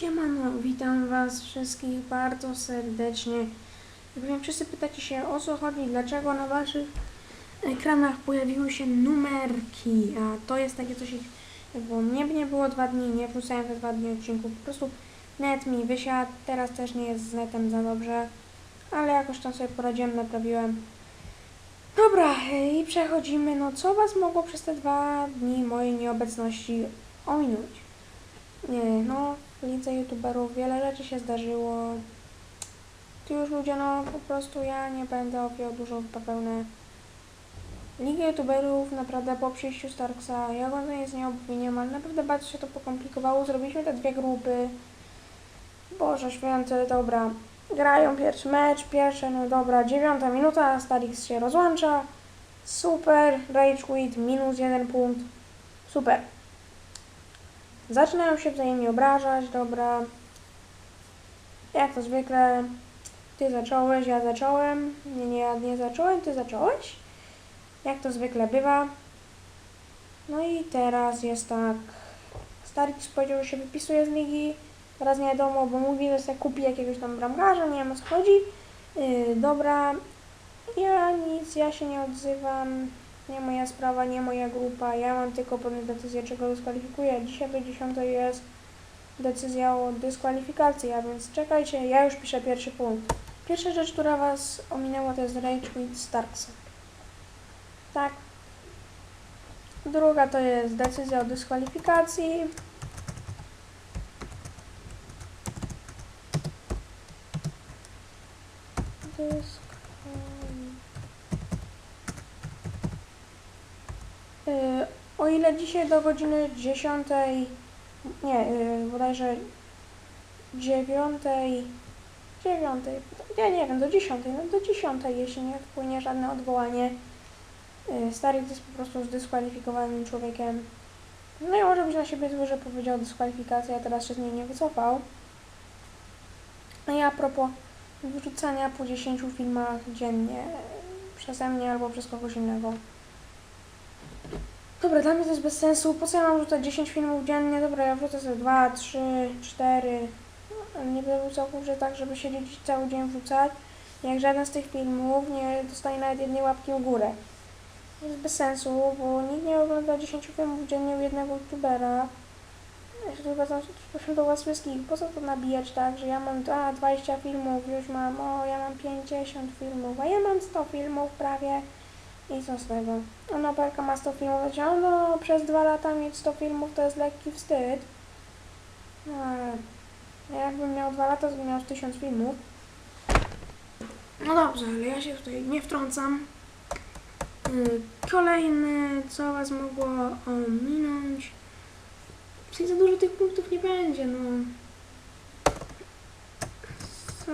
Siemano, witam was wszystkich bardzo serdecznie. Jak wiem, wszyscy pytacie się o co chodzi, dlaczego na waszych ekranach pojawiły się numerki, a to jest takie coś, bo mnie nie było dwa dni, nie wrzucałem te dwa dni odcinków, po prostu net mi wysiadł, teraz też nie jest z netem za dobrze, ale jakoś tam sobie poradziłem, naprawiłem. Dobra, i przechodzimy, no co was mogło przez te dwa dni mojej nieobecności ominąć? Nie, no, w lidze youtuberów wiele rzeczy się zdarzyło. Tu już ludzie, no po prostu ja nie będę ofiał dużo popełnę. Ligę youtuberów naprawdę po przyjściu Starksa, ja go nie z nie obwiniam, ale naprawdę bardzo się to pokomplikowało. Zrobiliśmy te dwie grupy. Boże święty, dobra. Grają pierwszy mecz, pierwsze, no dobra, dziewiąta minuta, Starix się rozłącza. Super, Rage Quit, minus jeden punkt. Super. Zaczynają się wzajemnie obrażać, dobra. Jak to zwykle. Ty zacząłeś, ja zacząłem. Nie, nie, ja nie zacząłem, ty zacząłeś. Jak to zwykle bywa. No i teraz jest tak. Starix powiedział, że się wypisuje z ligi. Teraz nie wiadomo, bo mówi, że sobie kupi jakiegoś tam bramkarza, nie wiem o co chodzi. Yy, dobra. Ja nic, ja się nie odzywam. Nie moja sprawa, nie moja grupa. Ja mam tylko podjąć decyzję, czego dyskwalifikuję. Dzisiaj do 10 jest decyzja o dyskwalifikacji, a więc czekajcie, ja już piszę pierwszy punkt. Pierwsza rzecz, która Was ominęła, to jest Rage with Starksa. Tak. Druga to jest decyzja o dyskwalifikacji. Dyskwalifikacja. O ile dzisiaj do godziny 10, nie, y, bodajże 9, 9, ja nie wiem, do 10, no do 10, jeśli nie wpłynie żadne odwołanie. y, Starik jest po prostu zdyskwalifikowanym człowiekiem. No i może być na siebie zły, że powiedział dyskwalifikacja, a teraz się z niej nie wycofał. No i a propos wyrzucania po 10 filmach dziennie y, przeze mnie albo przez kogoś innego. Dobra, dla mnie to jest bez sensu. Po co ja mam rzucać 10 filmów dziennie? Dobra, ja wrzucę sobie 2, 3, 4. Ale Nie będę wrzucał kurczę tak, żeby siedzieć cały dzień wrzucać. Jak żaden z tych filmów nie dostaje nawet jednej łapki w górę. To jest bez sensu, bo nikt nie ogląda 10 filmów dziennie u jednego youtubera. Się chyba proszę do was wszystkich, po co to nabijać tak, że ja mam a, 20 filmów, już mam, o ja mam 50 filmów, a ja mam 100 filmów prawie. I co z tego? Ona Berka ma 100 filmów, powiedziała, no przez dwa lata mieć 100 filmów to jest lekki wstyd. No ale ja jakbym miał dwa lata, to bym miał 1000 filmów. No dobrze, ale ja się tutaj nie wtrącam. Yy, Kolejny, co was mogło ominąć. Sensie za dużo tych punktów nie będzie, no. Co?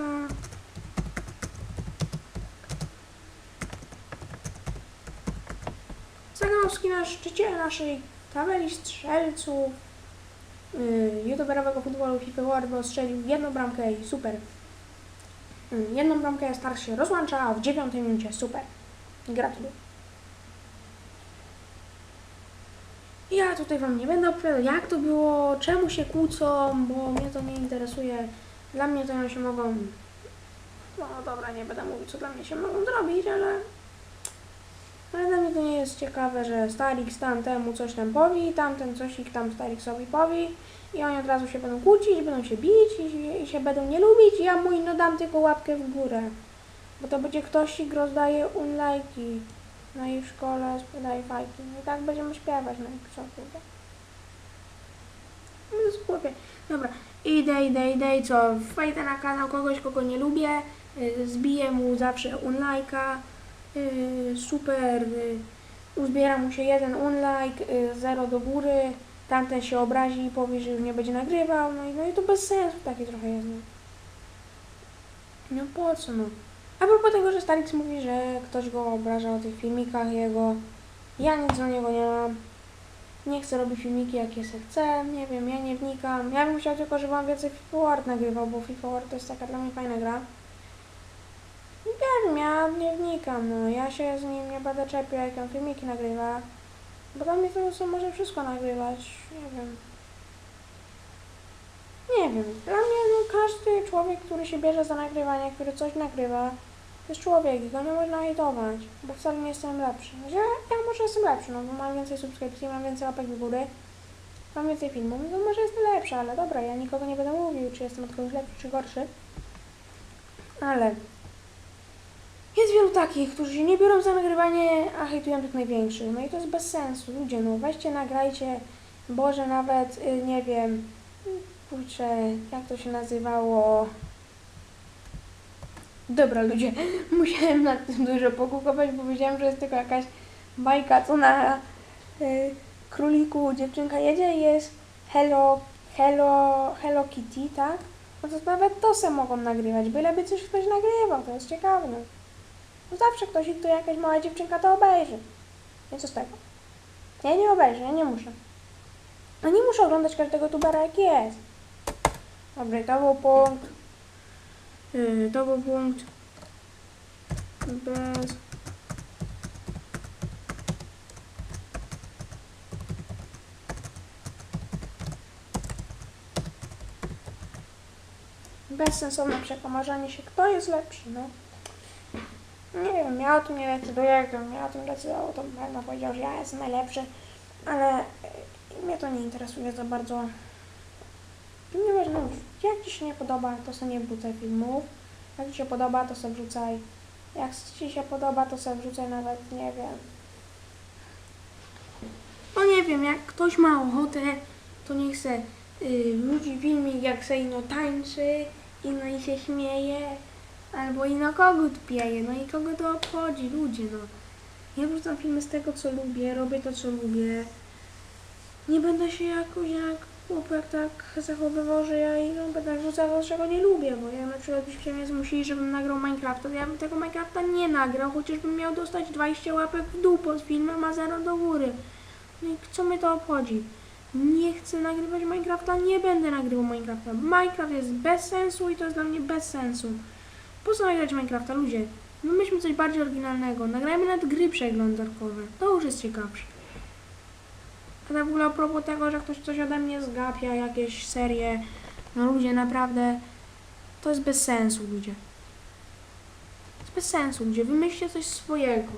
Zaganowski na szczycie naszej tabeli strzelców yy, youtuberowego futbolu FIFA World, bo strzelił jedną bramkę i super. Yy, jedną bramkę Stark się rozłącza, a w dziewiątej minucie super. Gratuluję. Ja tutaj Wam nie będę opowiadał, jak to było, czemu się kłócą, bo mnie to nie interesuje. Dla mnie to się mogą... No dobra, nie będę mówić, co dla mnie się mogą zrobić, ale dla mnie to nie jest ciekawe, że Starix tam temu coś tam powie, tamten coś ich tam Starixowi powie i oni od razu się będą kłócić, będą się bić i, i się będą nie lubić i ja mój no dam tylko łapkę w górę. Bo to będzie ktoś i rozdaje unlajki. No i w szkole sprzedaje fajki. I tak będziemy śpiewać na Xboxie. No to jest głupie. Dobra, idę, idę, idę i co? Wejdę na kanał kogoś, kogo nie lubię, y, zbiję mu zawsze unlajka. Yy, super, yy, uzbiera mu się jeden unlike, yy, zero do góry, tamten się obrazi i powie, że już nie będzie nagrywał, no i, no i to bez sensu takie trochę jest. No, no po co no? A propos tego, że Starix mówi, że ktoś go obraża o tych filmikach jego, ja nic do niego nie mam, nie chcę robić filmiki jakie se chcę, nie wiem, ja nie wnikam, ja bym chciał tylko, żeby on więcej FIFA World nagrywał, bo FIFA World to jest taka dla mnie fajna gra. Wiem, ja nie wnikam, no. Ja się z nim nie będę czepiał, jak on filmiki nagrywa. Bo dla mnie to są może wszystko nagrywać, nie wiem. Nie wiem, dla mnie no, każdy człowiek, który się bierze za nagrywanie, który coś nagrywa, to jest człowiek i go nie można hejtować, bo wcale nie jestem lepszy. Że ja może jestem lepszy, no bo mam więcej subskrypcji, mam więcej łapek w górę, mam więcej filmów, no może jestem lepszy, ale dobra, ja nikogo nie będę mówił, czy jestem od kogoś lepszy, czy gorszy. Ale jest wielu takich, którzy się nie biorą za nagrywanie, a hejtują tych największych. No i to jest bez sensu. Ludzie, no weźcie, nagrajcie, Boże, nawet, y, nie wiem, kurczę, jak to się nazywało... Dobra, ludzie, musiałem nad tym dużo pokukować, bo wiedziałem, że jest tylko jakaś bajka, co na y, króliku dziewczynka jedzie i jest Hello, Hello, Hello Kitty, tak? No to nawet to se mogą nagrywać, byleby coś ktoś nagrywał, to jest ciekawe. No. No zawsze ktoś, kto jakaś mała dziewczynka to obejrzy. Więc co z tego? Ja nie obejrzę, ja nie muszę. A nie muszę oglądać każdego tubera jak jest. Dobra, to był punkt. Yy, to był punkt. Bez. Bezsensowne przekomarzanie się, kto jest lepszy, no. Nie wiem, ja o tym nie decyduję, gdybym ja o tym decydował, to bym pewno powiedział, że ja jestem najlepszy, ale y, mnie to nie interesuje za bardzo. Ponieważ no, jak Ci się nie podoba, to sobie nie wrzucaj filmów, jak Ci się podoba, to sobie wrzucaj, jak Ci się podoba, to sobie wrzucaj nawet, nie wiem. No nie wiem, jak ktoś ma ochotę, to niech se y, wrzuci filmik, jak se ino tańczy, ino i się śmieje, albo ino kogut pieje, no i kogo to obchodzi, ludzie, no. Ja wrzucam filmy z tego, co lubię, robię to, co lubię. Nie będę się jakoś jak chłopak tak zachowywał, że ja i no, będę wrzucał czego nie lubię, bo ja na przykład byście mnie zmusili, żebym nagrał Minecrafta, to ja bym tego Minecrafta nie nagrał, chociażbym miał dostać 20 łapek w dół pod filmem, a 0 do góry. No i co mnie to obchodzi? Nie chcę nagrywać Minecrafta, nie będę nagrywał Minecrafta. Minecraft jest bez sensu i to jest dla mnie bez sensu. Po co nagrać Minecrafta, ludzie? Wymyślmy coś bardziej oryginalnego. Nagrajmy nawet gry przeglądarkowe. To już jest ciekawsze. A tak w ogóle a propos tego, że ktoś coś ode mnie zgapia, jakieś serie. No ludzie, naprawdę. To jest bez sensu, ludzie. To jest bez sensu, ludzie. Wymyślcie coś swojego.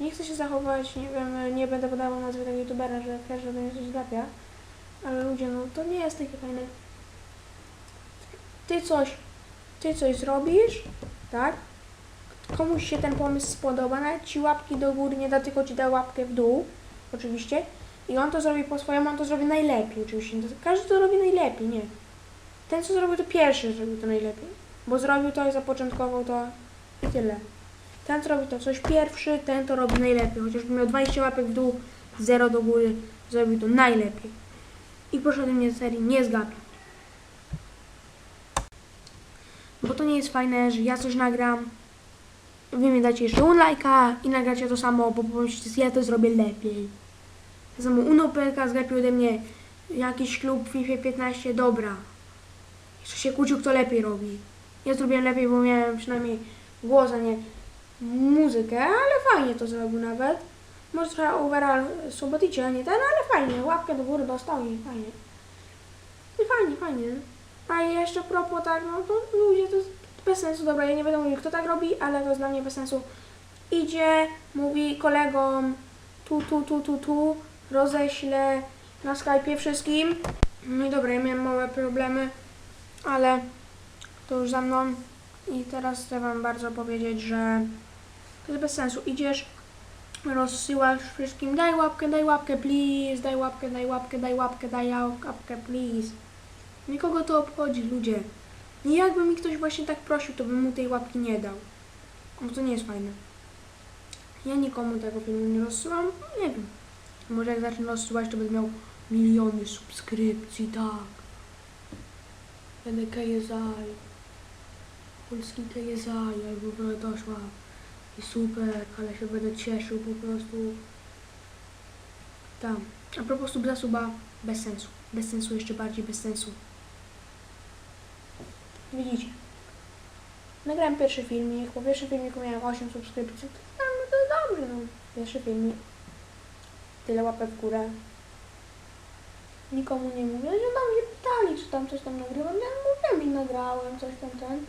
Nie chcę się zachować, nie wiem, nie będę podawał nazwy tego youtubera, że każdy ode mnie coś zgapia. Ale ludzie, no to nie jest takie fajne. Ty coś, ty coś zrobisz, tak? komuś się ten pomysł spodoba, nawet ci łapki do góry nie da, tylko ci da łapkę w dół, oczywiście. I on to zrobi po swojemu, on to zrobi najlepiej, oczywiście. To- Każdy to robi najlepiej, nie. Ten, co zrobił to pierwszy, zrobił to najlepiej. Bo zrobił to i zapoczątkował to i tyle. Ten, co robi to coś pierwszy, ten to robi najlepiej. Chociażby miał 20 łapek w dół, 0 do góry, zrobił to najlepiej. I proszę ode mnie serii nie zgapiać. Bo to nie jest fajne, że ja coś nagram, wy mi dacie jeszcze un lajka i nagracie to samo, bo pomyślicie, ja to zrobię lepiej. Tak samo UNOPLK zgapił ode mnie jakiś klub w FIFA 15, dobra. Jeszcze się kłócił, kto lepiej robi. Ja zrobiłem lepiej, bo miałem przynajmniej głos, a nie muzykę, ale fajnie to zrobił nawet. Może trochę overall suboticie, a nie ten, ale fajnie. Łapkę do góry dostał i fajnie. I fajnie, fajnie. A jeszcze propos tak, no to ludzie to bez sensu, dobra, ja nie będę mówił kto tak robi, ale to jest dla mnie bez sensu. Idzie, mówi kolegom tu, tu, tu, tu, tu, roześlę na Skype'ie wszystkim. No i dobra, ja miałem małe problemy, ale to już za mną. I teraz chcę wam bardzo powiedzieć, że to jest bez sensu. Idziesz, rozsyłasz wszystkim, daj łapkę, daj łapkę, please, daj łapkę, daj łapkę, daj łapkę, daj łapkę, please. Nikogo to obchodzi, ludzie. I jakby mi ktoś właśnie tak prosił, to bym mu tej łapki nie dał. Bo to nie jest fajne. Ja nikomu tego filmu nie rozsyłam, nie wiem. Może jak zacznę rozsyłać, to będę miał miliony subskrypcji, tak. Będę KSI. Polski KSI, albo w ogóle doszła. I super, ale się będę cieszył po prostu. Tam. A propos suba, bez sensu. Bez sensu, jeszcze bardziej bez sensu. Widzicie. Nagrałem pierwszy filmik, po pierwszym filmiku miałem 8 subskrypcji. To, no to dobrze, no. Pierwszy filmik. Tyle łapek w górę. Nikomu nie mówię, że tam się pytali, czy tam coś tam nagrywam, ja mówiłem i nagrałem coś tam ten.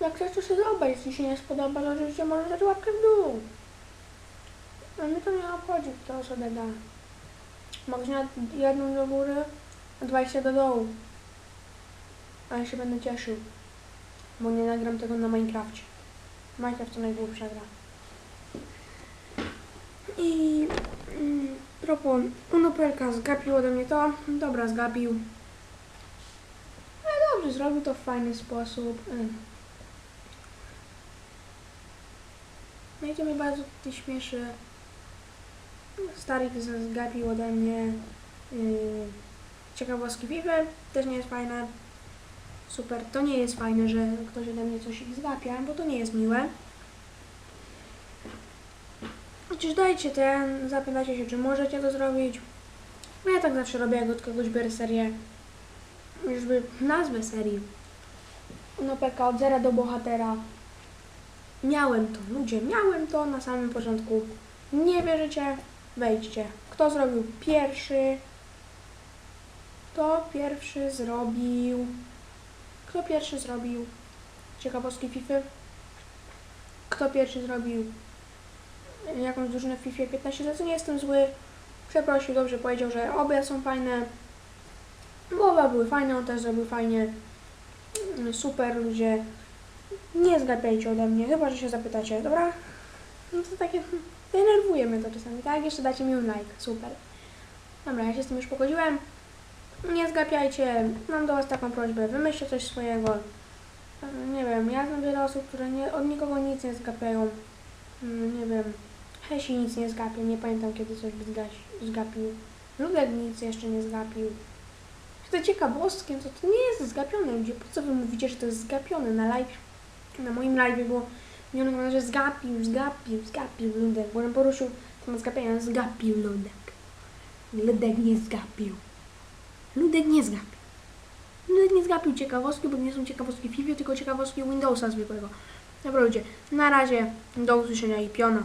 Jak chcesz to sobie zobacz, jeśli się nie spodoba, to oczywiście możesz dać łapkę w dół. A mnie to nie obchodzi, kto sobie da. Mogę jedną do góry, a 20 do dołu. A ja się będę cieszył. Bo nie nagram tego na Minecrafcie. Minecraft to najgłupsza gra. I mm, propos, Unopelka zgapił ode mnie to. Dobra, zgapił. Ale dobrze, zrobił to w fajny sposób. Mm. No i to mnie bardzo ty śmieszy. Starik zgapił ode mnie yy, ciekawostki FIFA. Też nie jest fajne. Super, to nie jest fajne, że ktoś ode mnie coś zgapia, bo to nie jest miłe. Chociaż dajcie ten, zapytajcie się, czy możecie to zrobić. No ja tak zawsze robię, jak od kogoś biorę serię. Już by nazwę serii. No PK od zera do bohatera. Miałem to, ludzie, miałem to na samym początku. Nie wierzycie? Wejdźcie. Kto zrobił pierwszy? Kto pierwszy zrobił? Kto pierwszy zrobił ciekawostki FIFA? Kto pierwszy zrobił jakąś drużynę w FIFA 15? To nie jestem zły. Przeprosił, dobrze powiedział, że obie są fajne. Oba były fajne, on też zrobił fajnie. Super ludzie. Nie zgapiajcie ode mnie, chyba że się zapytacie, dobra? No to takie hmm, denerwuje mnie to czasami, tak? Jeszcze dacie mi like, super. Dobra, ja się z tym już pogodziłem. Nie zgapiajcie, mam do Was taką prośbę, wymyślcie coś swojego. E, Nie wiem, ja znam wiele osób, które nie, od nikogo nic nie zgapiają. Mm, Nie wiem, Hesi nic nie zgapił, nie pamiętam kiedy coś by zgapił. Ludek nic jeszcze nie zgapił. To ciekawostkiem, to to nie jest zgapione ludzie. Po co wy mówicie, że to jest zgapione na live? Na moim live było mówione, że zgapił, zgapił, zgapił Ludek, bo on poruszył temat zgapienia, zgapił Ludek. Ludek nie zgapił. Ludek nie zgapił. Ludek nie zgapił ciekawostki, bo nie są ciekawostki FIFA, tylko ciekawostki Windowsa zwykłego. Ludzie, na razie, do usłyszenia i piona.